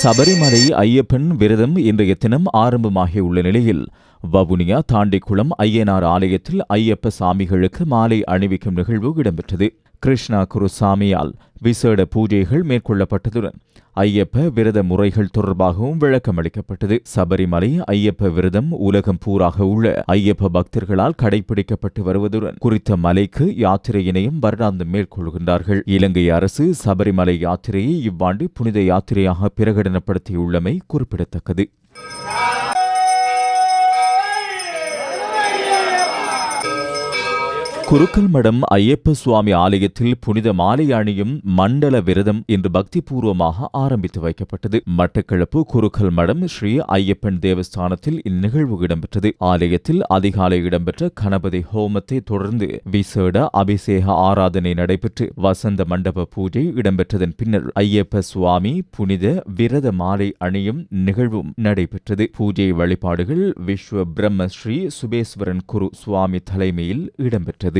சபரிமலை ஐயப்பன் விரதம் இன்றைய தினம் ஆரம்பமாகியுள்ள நிலையில் வவுனியா தாண்டிக்குளம் ஐயனார் ஆலயத்தில் ஐயப்ப சாமிகளுக்கு மாலை அணிவிக்கும் நிகழ்வு இடம்பெற்றது. கிருஷ்ணா குருசாமியால் விசேட பூஜைகள் மேற்கொள்ளப்பட்டதுடன் ஐயப்ப விரத முறைகள் தொடர்பாகவும் விளக்கம் அளிக்கப்பட்டது. சபரிமலை ஐயப்ப விரதம் உலகம் பூராக உள்ள ஐயப்ப பக்தர்களால் கடைபிடிக்கப்பட்டு வருவதுடன் குறித்த மலைக்கு யாத்திரையினையும் வருடாந்தம் மேற்கொள்கின்றார்கள். இலங்கை அரசு சபரிமலை யாத்திரையை இவ்வாண்டு புனித யாத்திரையாக பிரகடனப்படுத்தியுள்ளமை குறிப்பிடத்தக்கது. குருக்கல் மடம் ஐயப்ப சுவாமி ஆலயத்தில் புனித மாலை அணியும் மண்டல விரதம் இன்று பக்திபூர்வமாக ஆரம்பித்து வைக்கப்பட்டது. மட்டக்களப்பு குருக்கல் மடம் ஸ்ரீ ஐயப்பன் தேவஸ்தானத்தில் இந்நிகழ்வு இடம்பெற்றது. ஆலயத்தில் அதிகாலை இடம்பெற்ற கணபதி ஹோமத்தை தொடர்ந்து விசேட அபிஷேக ஆராதனை நடைபெற்று வசந்த மண்டப பூஜை இடம்பெற்றதன் பின்னர் ஐயப்ப சுவாமி புனித விரத மாலை அணியும் நிகழ்வும் நடைபெற்றது. பூஜை வழிபாடுகள் விஸ்வ பிரம்ம ஸ்ரீ சுபேஸ்வரன் குரு சுவாமி தலைமையில் இடம்பெற்றது.